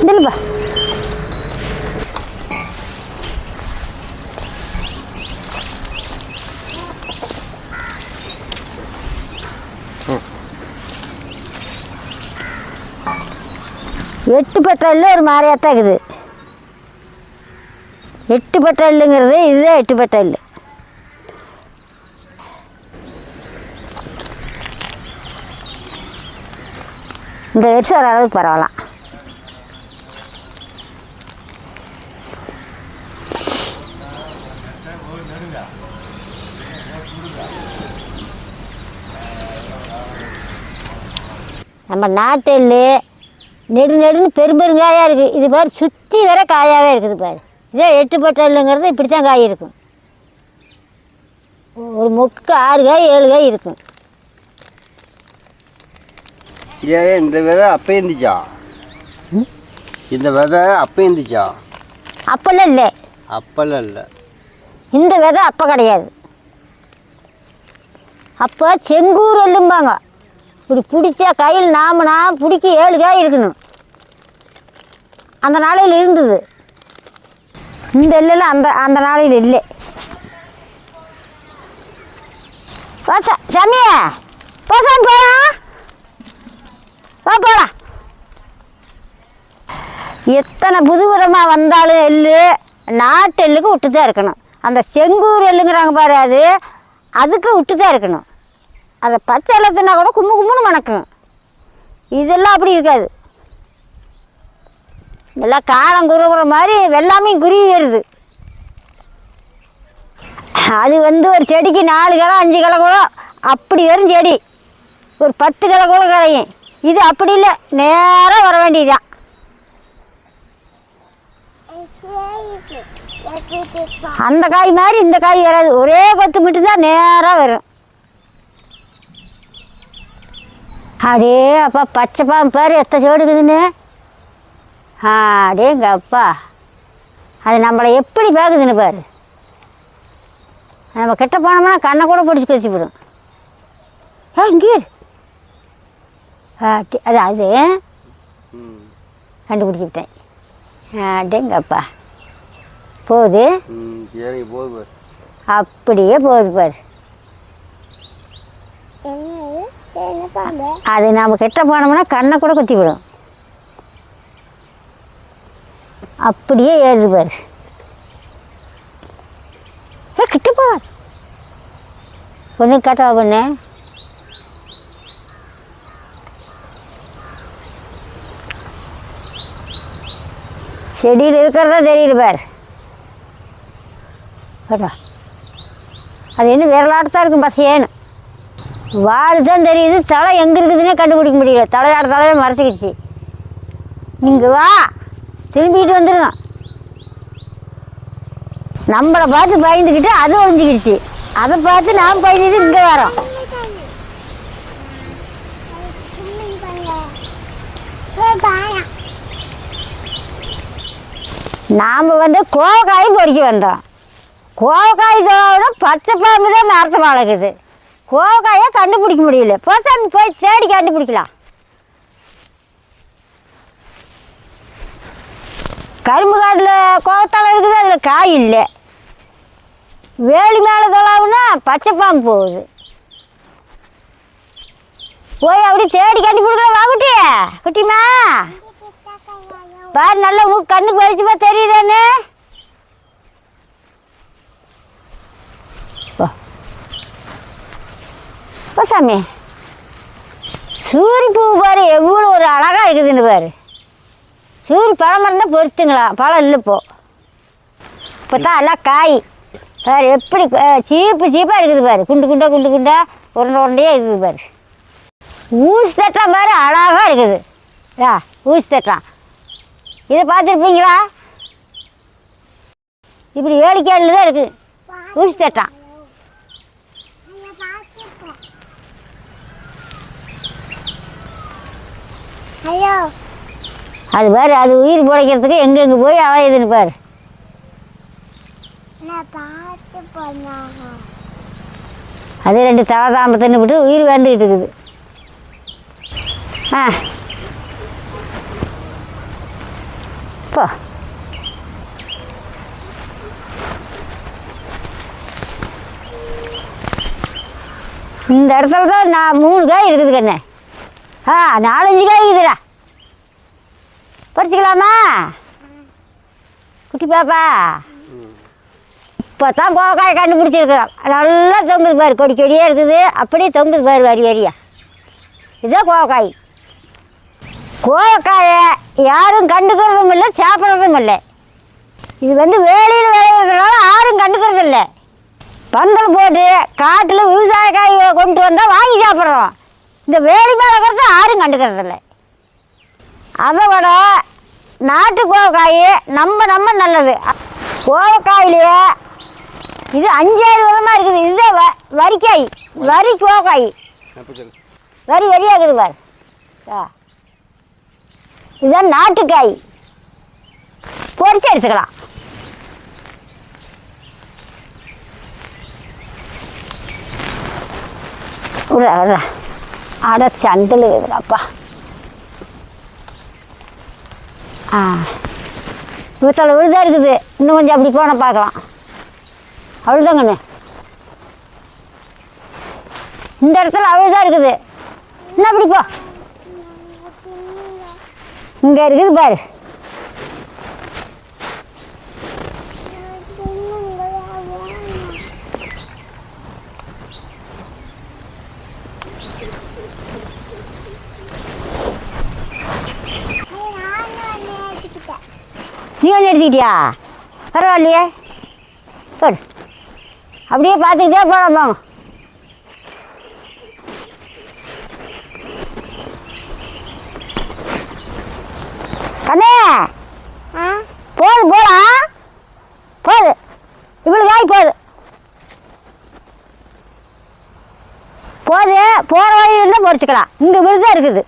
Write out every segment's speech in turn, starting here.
இந்தல்பா எட்டு பெட்ரோல்ல ஒரு மாதிரியாத்தான் இருக்குது. எட்டு பெட்ரோலுங்கிறது இதுதான் எட்டு பெட்ரோல் இந்த வருஷம் ஓரளவுக்கு பரவாயில்ல. நம்ம நாட்டில் நெடு நெடுன்னு பெரும்பெருங்காயாக இருக்குது இது பாரு சுற்றி வர காயாகவே இருக்குது பாரு. இதே எட்டு பட்டல்லுங்கிறது இப்படி தான் காய் இருக்கும். ஒரு மொக்கு ஆறு காய் ஏழு காய் இருக்கும். ஏன் இந்த விதை அப்போ இருந்துச்சா? இந்த விதை அப்போ இருந்துச்சா? அப்போல்லாம் இல்லை. அப்பெல்லாம் இல்லை. இந்த விதை அப்போ கிடையாது. அப்போ செங்கூர் எல்லும்பாங்க இப்படி பிடிச்சா கையில் நாமனா பிடிக்க ஏழு காய் இருக்கணும். அந்த நாளையில் இருந்தது. இந்த எல்லாம் அந்த அந்த நாளையில் இல்லை. சாமியே பாசாமி போகலாம் வா போகலாம் எத்தனை புது விதமாக வந்தாலும் எள்ளு நாட்டு எள்ளுக்கு விட்டு தான் இருக்கணும். அந்த செங்கூர் எள்ளுங்கிறாங்க பாரு அது அதுக்கு விட்டு தான் இருக்கணும். அதை பச்சை எல்லத்துனா கூட கும்மு கும்முன்னு மணக்கும். இதெல்லாம் அப்படி இருக்காது. எல்லாம் காலம் குறுகுற மாதிரி வெள்ளாமையும் குருவி வருது அது வந்து ஒரு செடிக்கு நாலு கிலோ அஞ்சு கிலோ கூட அப்படி வரும் செடி. ஒரு பத்து கிலோ கூட கிடையும் இது அப்படி இல்லை நேராக வர வேண்டியதுதான். அந்த காய் மாதிரி இந்த காய் வராது. ஒரே கொத்து மட்டும்தான் நேராக வரும். அதே அப்பா பச்சை பாம்பு பாரு எத்த சோடு இருக்குதுன்னு அடேங்க அப்பா. அது நம்மளை எப்படி பார்க்குதுன்னு பாரு. நம்ம கிட்ட போனோம்னா கண்ணை கூட பிடிச்சி கழிச்சு விடும் ஏ இங்கே அது அது ம். கண்டுபிடிச்சிக்கிட்டேன். அடேங்கப்பா போகுது. அப்படியே போகுது பாரு. அது நம்ம கிட்ட போனோம்னா கண்ணை கூட குத்தி விடும். அப்படியே ஏறுது பாரு. ஏ கிட்ட போ பொண்ணு காட்டவா பொண்ணு? செடியில் இருக்கிறதா தெரியுது பாரு. பாருடா. அது என்ன விரலாட்டத்தான் இருக்கும் பசையேன்னு வாடு தான் தெரியுது தலை எங்கே இருக்குதுன்னே கண்டுபிடிக்க முடியல. தலையாட தலையை மறைச்சிக்கிச்சு. நீங்கள் வா. திரும்பிக்கிட்டு வந்துடுங்க நம்மளை பார்த்து பயந்துக்கிட்டு அது ஒழிஞ்சிக்கிடுச்சு அதை பார்த்து நாம் பயந்துட்டு இங்கே வரோம். நாம் வந்து கோவக்காய் பொறிக்க வந்தோம் கோவக்காய் தோட பச்சை பாம்பு தான் மரத்து வளர்க்குது கோவக்காயை கண்டுபிடிக்க முடியல. போசாமி போய் தேடி கண்டுபிடிக்கலாம். கரும்பு காட்டில் கோவத்தால் இருக்குது அதில் காய் இல்லை. வேலி மேலே தொலாவுனா பச்சை பாம்பு போகுது. போய் அப்படி தேடி கண்டுபிடிக்கலாம் வா குட்டி குட்டிமா பாரு நல்லா உனக்கு கண்ணுக்கு வெளிச்சமா தெரியுதானே சாமி. சூரி பூ பாரு எவ்வளோ ஒரு அழகா இருக்குதுன்னு பாரு. சூரி பழம் இருந்தால் பொறுத்துங்களா பழம் இல்லை இப்போ. இப்போ தான் எல்லாம் காய். பாரு எப்படி சீப்பு சீப்பாக இருக்குது பாரு. குண்டு குண்டா குண்டு குண்டா உருண்டை உருண்டையாக இருக்குது பாரு. ஊசி தட்டா பாரு அழகாக இருக்குது. யா. ஊசி தட்டான் இதை பார்த்துருப்பீங்களா? இப்படி வேடிக்கையாடில் தான் இருக்குது ஊசி தட்டான் ஐயோ. அது பாரு அது உயிர் பிழைக்கிறதுக்கு எங்கெங்கே போய் அலையுதுன்னு பாரு. அது ரெண்டு தவதாம்பு தின்னு விட்டு உயிர் வந்துக்கிட்டு இருக்குது. ஆ. அப்பா இந்த இடத்துல தான் நான் மூணு காய் இருக்குது கண்ணே. ஆ நாலஞ்சு காய் இருக்குதுடா. பறிச்சிக்கலாமா? குட்டி பாப்பா. இப்போ தான் கோவக்காய் கண்டுபிடிச்சிருக்கிறோம். நல்லா தொங்குது பாரு கொடி கொடியாக இருக்குது. அப்படியே தொங்குது பாரு வரி வரியா. இதுதான் கோவக்காய். கோவக்காயை யாரும் கண்டுக்கிறதும் இல்லை சாப்பிட்றதும் இல்லை இது வந்து வேலியில் விளையிறதுனால யாரும் கண்டுக்கிறது இல்லை பந்தல் போட்டு காட்டில் விவசாய காய் கொண்டு வந்தால் வாங்கி சாப்பிட்றோம். இந்த வேலி மேலே இருக்கிறத யாரும் கண்டுக்கிறது இல்லை அதை விட நாட்டு கோவக்காய் நம்ம நம்ம நல்லது. கோவக்காயிலேயே இது அஞ்சாறு விதமாக இருக்குது. இதுதான் வ வரிக்காய். வரி கோவக்காய் வரி வரியாக இருக்குது பாரு. ஆ. இதுதான் நாட்டுக்காய். பொறிச்சு எடுத்துக்கலாம். விட்றா விட்றா அட சந்தில் இருக்குதுடாப்பா ஆ. இவத்தில் விழுதா இருக்குது. இன்னும் கொஞ்சம் அப்படி போனால் பார்க்கலாம். அவ்வளோதாங்கண்ணு இந்த இடத்துல அவ்வளோதான் இருக்குது. என்ன அப்படி போ. இங்கே இருக்குது பாரு. நீ ஒன்று எடுத்துக்கிட்டியா? பரவாயில்லையே. போடு அப்படியே பார்த்துக்கிட்டே போகலாம் போங்க கண்ணே போது போலாம் போது இவ்வளோ காய் போகுது போது போகிற வச்சுக்கலாம் இருந்தால் பொறிச்சிக்கலாம் இங்கே விழுதான் இருக்குது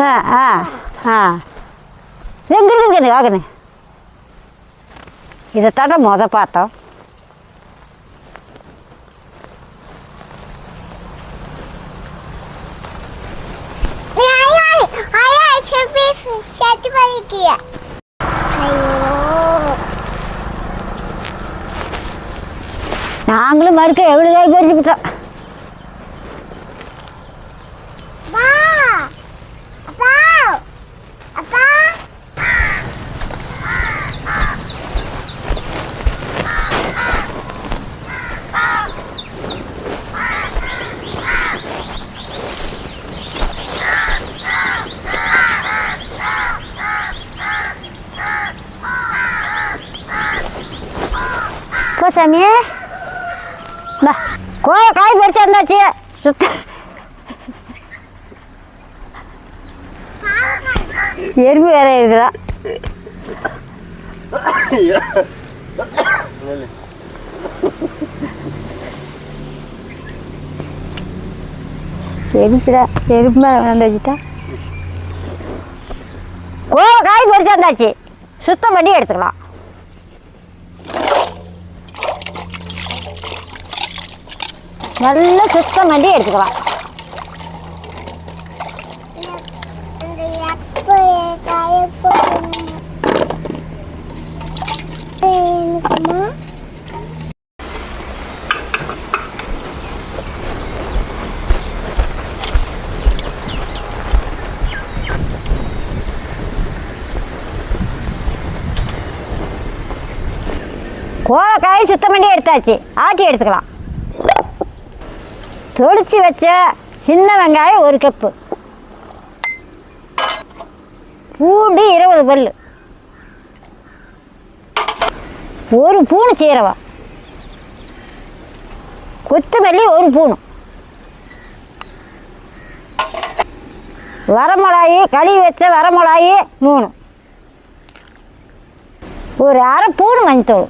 ஆ ஆ ஆ எங்கே இருக்குது கண்ணு வாங்கண்ணு இதைத்தாண்ட முத பார்த்தோம் நாங்களும் மறுக்க எவ்வளோ காய் பறிச்சுக்கிட்டோம் போ சாமி பா கோய காய் பறிச்சு வந்தாச்சு. சுத்த. எறும்பு வேற இருக்குதா எரிப்புடா எறும்பு வந்து வச்சுட்டா. கோவ காய் பறிச்சு வந்தாச்சு. சுத்தம் பண்ணி எடுத்துக்கலாம். நல்லா சுத்தம் பண்ணி எடுத்துக்கலாம் கோலக்காயை சுத்தம் பண்ணி எடுத்தாச்சு. ஆட்டி எடுத்துக்கலாம். தொளிச்சு வச்ச சின்ன வெங்காயம் ஒரு கப்பு பூண்டு இருபது பல். ஒரு பூணு சீரகம். கொத்தமல்லி ஒரு பூணு வரமிளாயி கழுவி வச்ச வரமிளாயி மூணு. ஒரு அரை பூணு மஞ்சள்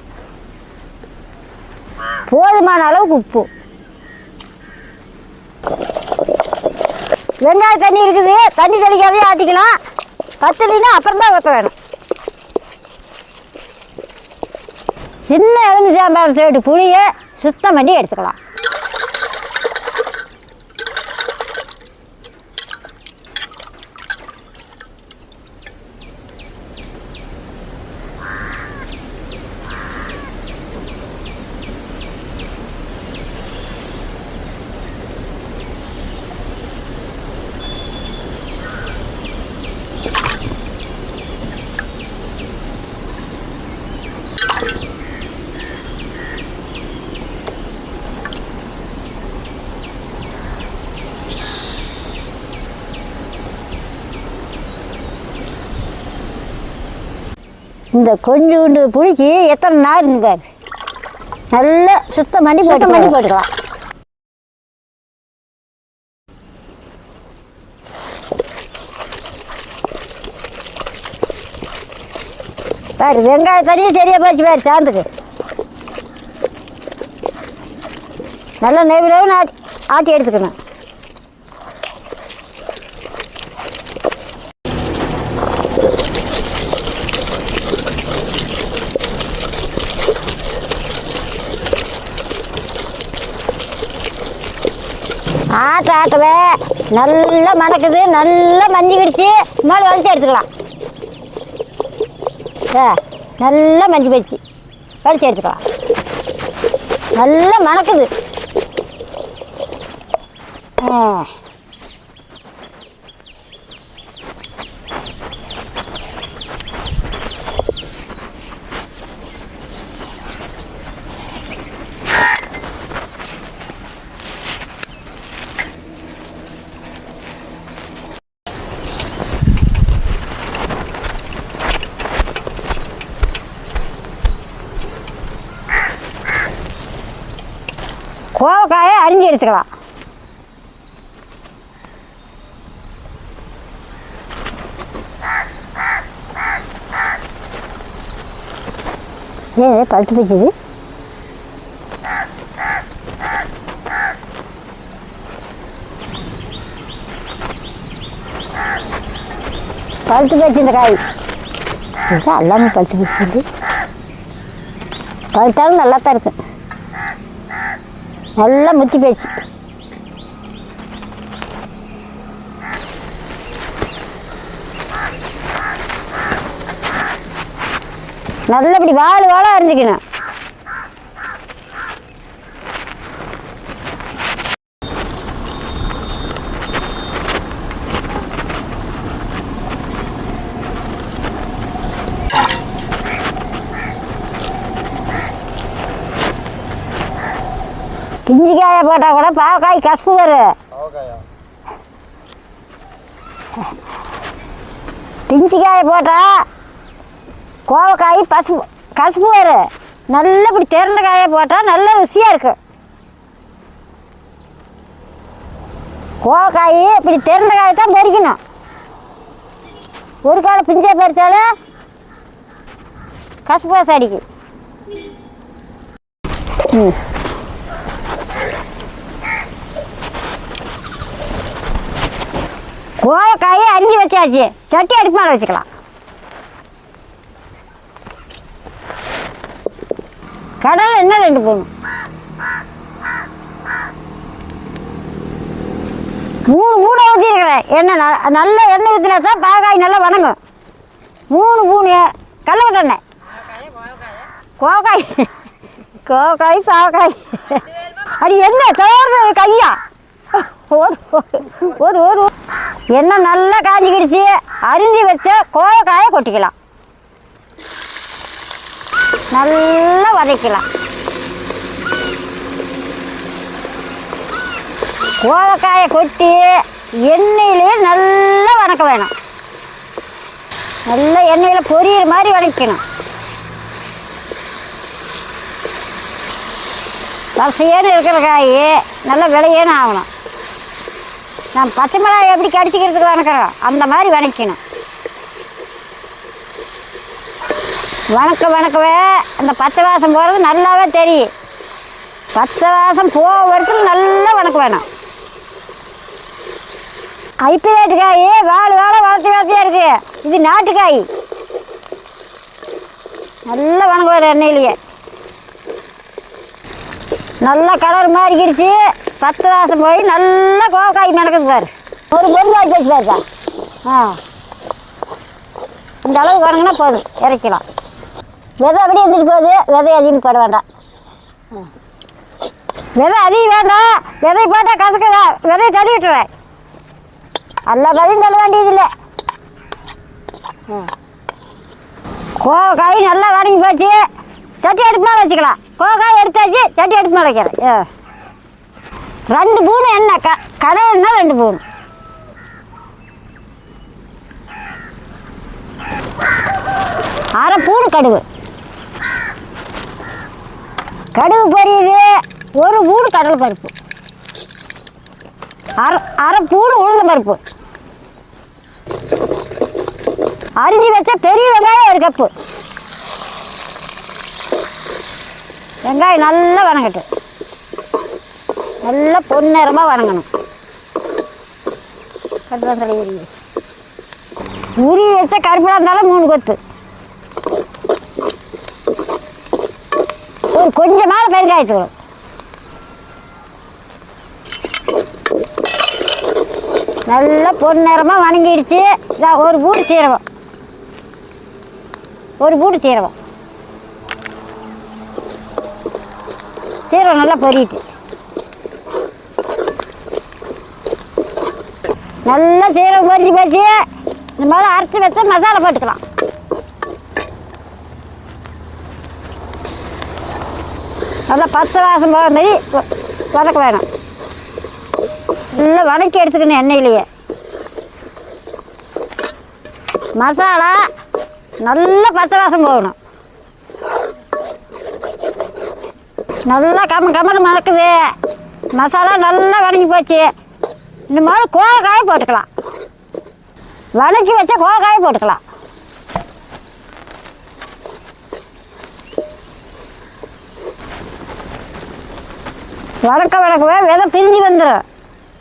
போதுமான அளவுக்கு உப்பு. வெங்காய தண்ணி இருக்குது. தண்ணி தெளிக்காதே ஆட்டிக்கலாம். பத்தலினா அப்புறம் தான் ஊற்ற வேணும். சின்ன எலுமிச்சாம்பழம் சைடு புளியை சுத்தம் பண்ணி எடுத்துக்கலாம். இந்த கொஞ்சோண்டு புளிக்கு எத்தனை நாருன்னு பாரு. நல்லா சுத்தம் பண்ணி சுத்தம் பண்ணி போட்டுக்கலாம். பாரு வெங்காயம் தனியாக சரியாக போச்சு பாரு சாந்துக்கு. நல்லா நெய்னு ஆட்டி ஆட்டி எடுத்துக்கணும் ஆட்ட ஆட்டவே நல்லா மணக்குது நல்லா மஞ்சி கிடிச்சு மேலே வலிச்சு எடுத்துக்கலாம். ஏ நல்லா மஞ்சி போச்சு வலிச்சு எடுத்துக்கலாம். நல்லா மணக்குது. ஆ கோவக்காயை அரிஞ்சு எடுத்துக்கலாம். ஏன் பழுத்து போச்சுது பழுத்து போச்சு இந்த காய். எல்லாமே பழுத்து போச்சு பழுத்தாலும் நல்லா தான் இருக்கு. நல்லா முத்தி போச்சு நல்லபடி வாழ வாழ அறிஞ்சிக்கணும் கிஞ்சி காயை போட்டால் கூட பாவக்காய் கசப்பு வரும் பிஞ்சு காயை போட்டால் கோவக்காய் பசுப்பு கசப்பு வரும் நல்ல இப்படி திறந்த காயை போட்டால் நல்ல ருசியாக இருக்கும் கோவக்காய் இப்படி திறந்த காயை தான் பறிக்கணும். ஒரு காலை பிஞ்சை பறித்தாலும் கசப்பு வாசம் அடிக்கும். ம். கோவக்காயை அரிஞ்சு வச்சாச்சு. சட்டி அடுப்பு மேலே வச்சுக்கலாம். கடலை என்ன ரெண்டு போகணும் மூணு மூணு ஊற்றிருக்கிறேன் எண்ணெய் ந- நல்ல எண்ணெய் ஊற்றினா தான் பாகாய் நல்லா வணங்கும். மூணு மூணு கடலக்கட்ட எண்ணெய். கோவக்காய். கோவக்காய் பாவக்காய். அடி என்ன? தவறு கையா ஒரு ஒரு ஒரு எண்ணெய் நல்லா காஞ்சிக்கிடுச்சு அரிஞ்சு வச்ச கோவக்காயை கொட்டிக்கலாம். நல்லா வதக்கலாம் கோவக்காயை கொட்டி எண்ணெயிலே நல்லா வதக்க வேணும். நல்லா எண்ணெயில் பொரியிற மாதிரி வதக்கணும். வசையேன்னு இருக்கிற காய் நல்லா விளையேன்னு ஆகணும். நான் பச்சை மிளகாய் எப்படி கடிச்சிக்கிறதுக்கு வணக்கிறோம்? அந்த மாதிரி வணக்கணும் வணக்க வணக்கவே அந்த பச்சை வாசம் போகிறது நல்லாவே தெரியும். பச்சை வாசம் போக வரைக்கும் நல்லா வணக்க வேணும். ஐப்பிரேட்டு காய் வாழை வாழை வளர்த்து வளர்த்தியாக இருக்கு. இது நாட்டுக்காய். நல்லா வணங்குவார் எண்ணெயிலேயே. நல்லா கலர் மாறிக்கிடுச்சு. பத்து மாதம் போய் நல்லா கோவக்காய் நடக்குது பாரு. ஒரு பொருளாய் போச்சு பாருக்கா ஆ. இந்த அளவு வேணுங்கன்னா போதும் இறக்கலாம் விதை அப்படியே இருந்துட்டு போகுது விதை அதிகம் போட வேண்டாம். ஆ. விதை அதிகம் வேண்டாம். விதை போட்டால் கசக்குதா? விதையை தள்ளி விட்டுறேன் எல்லா பதிலும் தள்ள வேண்டியதில்லை. கோவக்காய் நல்லா வணங்கி போச்சு. சட்டி எடுத்து மேலே வச்சுக்கலாம். கோவக்காய் எடுத்தாச்சு சட்டி எடுத்து மேலே வைக்கிறேன் ஆ. ரெண்டு பூனை என்ன? க கடையில்னா ரெண்டு பூனை. அரை பூணு கடுகு. கடுகு பொரியுது. ஒரு பூணு கடலை பருப்பு. அரை அரை பூணு உளுந்த பருப்பு. அரிஞ்சு வச்ச பெரிய வெங்காயம் ஒரு கப்பு. வெங்காயம் நல்லா வணங்கட்டு நல்லா பொன்னிறமாக வணங்கணும். கருவேப்பிலை உருவி உருவி வச்ச இருந்தாலும் மூணு கொத்து. ஒரு கொஞ்சமாக பெருங்காயத்தூள். நல்லா பொன்னிறமாக வணங்கிடுச்சு. இதான் ஒரு பூடு சீரகம். ஒரு பூடு சீரகம். சீரகம் நல்லா பொரியிட்டு நல்லா சீரகம் பொரிச்சு போச்சு. இந்த மாதிரி அரைச்சி வச்சா மசாலா போட்டுக்கலாம். நல்லா பச்சை வாசம் போகிற மாதிரி வதக்க வேணும். நல்லா வதக்கி எடுத்துக்கணும் எண்ணெயிலேயே. மசாலா நல்ல பச்சை வாசம் போகணும். நல்லா கம்ம கம்மனு மணக்குது மசாலா நல்லா வதங்கி போச்சு. இந்த மாதிரி கோவக்காயை போட்டுக்கலாம். வதக்கி வச்ச கோவக்காயை போட்டுக்கலாம். வளர்க்க வளர்க்கவே விதை பிரிஞ்சு வந்துடும்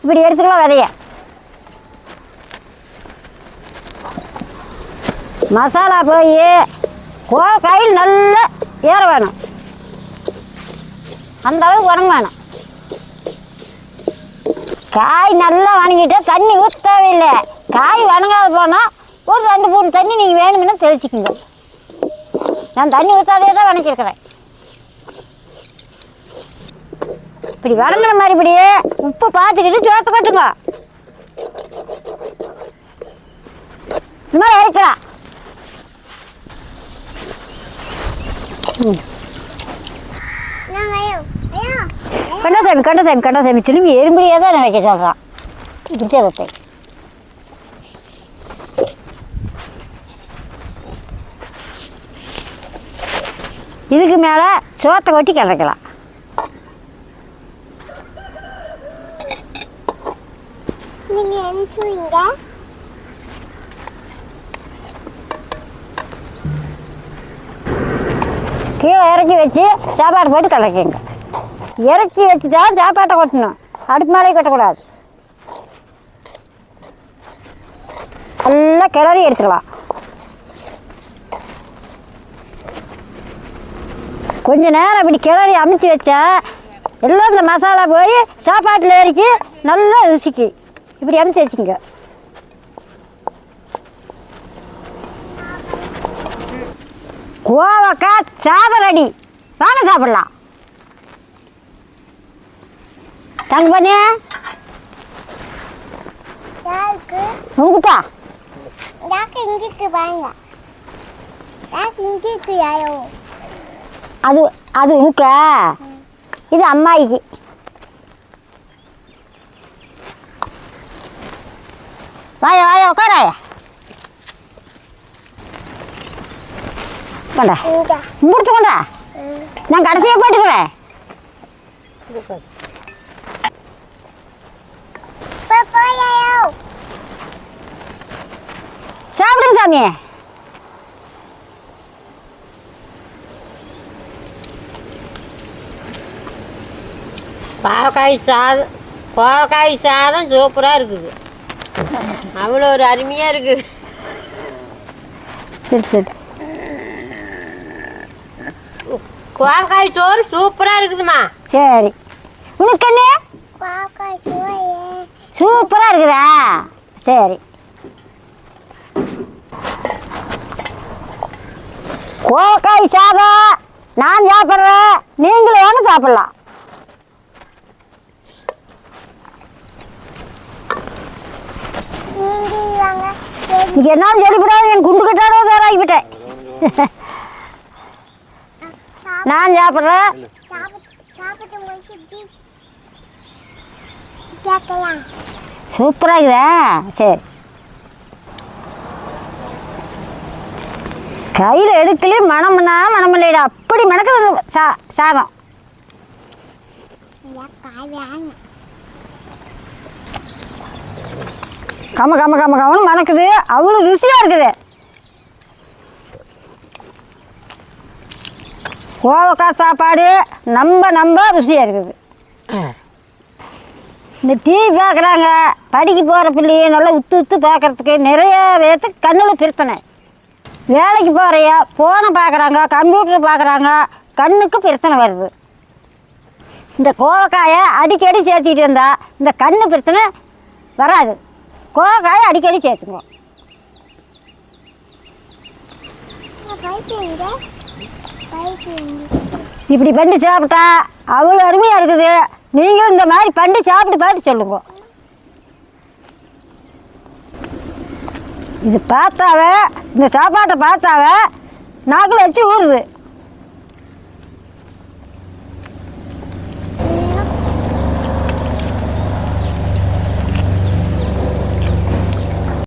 இப்படி எடுத்துக்கலாம் விதைய. மசாலா போய் கோவக்காயில் நல்லா ஏற வேணும். அந்த அளவுக்கு வணங்க வேணும். காய் நல்லா வணங்கிட்டு தண்ணி ஊற்ற தேவையில்லை காய் வணங்காத போனால் ஒரு ரெண்டு மூணு தண்ணி நீங்கள் வேணும்னா தெளிச்சிக்கோங்க. நான் தண்ணி ஊற்றாதே தான் வணக்கியிருக்கிறேன் இப்படி வணங்குற மாதிரி இப்படியே உப்பு பார்த்துக்கிட்டு சோத்த கட்டுங்க இந்த மாதிரி இறக்கலாம் கண்டசாமி கண்டசாமி கண்டசாமி திரும்பி எறும்படியே தான் நினைக்க சொல்கிறான் புத்தகத்தை இதுக்கு மேலே சோத்தை கொட்டி அனுப்புவீங்க கீழே இறக்கி வச்சு சாப்பாடு போட்டு கலக்கிங்க. இறக்கி வச்சு தான் சாப்பாட்டை கொட்டணும். அடுப்பு மேலே கொட்டக்கூடாது. நல்லா கிளறி எடுத்துக்கலாம். கொஞ்ச நேரம் இப்படி கிளறி அமைச்சு வச்சா எல்லாம் இந்த மசாலா போய் சாப்பாட்டில் இறக்கி நல்லா ருசிக்கு. இப்படி அமைச்சு வச்சுங்க கோவக்காய் சாதம் ரெடி. வாங்க சாப்பிடலாம். தங்க பண்ணி யாருக்கு? உங்குத்தா யாருக்கு இங்கிக்கு வாங்க. யாருக்கு இங்கிக்கு யாரோ? அது அது உனக்க இது அம்மாயிக்கு. வாயா வாயா உட்காராயா கொண்டா முடிச்சு கொண்டா நான் கடைசியாக போட்டுக்கிறேன் சாமி பாவக்காய் சாதம் பாவக்காய் சாதம் சூப்பராக இருக்குது. அவ்வளோ ஒரு அருமையாக இருக்குது. சரி சரி. பாவக்காய் சோறு சூப்பராக இருக்குதுமா சரி. உனக்கு என்ன? சூப்பராக இருக்குதா? சரி. கோக்காய் சாதம் நான் சாப்பிட்றேன். நீங்களும் வேணும் சாப்பிட்லாம். இன்னைக்கு என்னாலும் சொல்லிவிடாது என் குண்டு கட்டாரோ சார் ஆகிவிட்டேன். நான் சாப்பிட்றேன். சூப்பராக இருக்குதா சரி. கையில் எடுக்கலையே மனம்னா மனமில்லைடா. அப்படி மணக்குது சா சாதம். கம கம கம கமன்னு மணக்குது அவ்வளோ ருசியாக இருக்குது. கோவக்காய் சாப்பாடு நம்ப நம்ப ருசியாக இருக்குது. இந்த டிவி பார்க்குறாங்க படிக்க போகிற பிள்ளைய நல்லா உத்து உத்து பார்க்கறதுக்கு நிறைய பேர்த்துக்கு கண்ணில் பிரச்சனை. வேலைக்கு போகிறைய ஃபோனை பார்க்குறாங்க கம்ப்யூட்டர் பார்க்குறாங்க கண்ணுக்கு பிரச்சனை வருது. இந்த கோவக்காயை அடிக்கடி சேர்த்திட்டு இருந்தால் இந்த கண்ணு பிரச்சனை வராது. கோவக்காயை அடிக்கடி சேர்த்துக்குவோம் இப்படி பண்ணி சாப்பிட்டா அவ்வளோ அருமையாக இருக்குது. நீங்களும் இந்த மாதிரி பண்ணி சாப்பிட்டு பார்த்து சொல்லுங்க. இது பார்த்தாவே இந்த சாப்பாட்டை பார்த்தாவே நாக்கில் வச்சு ஊறுது.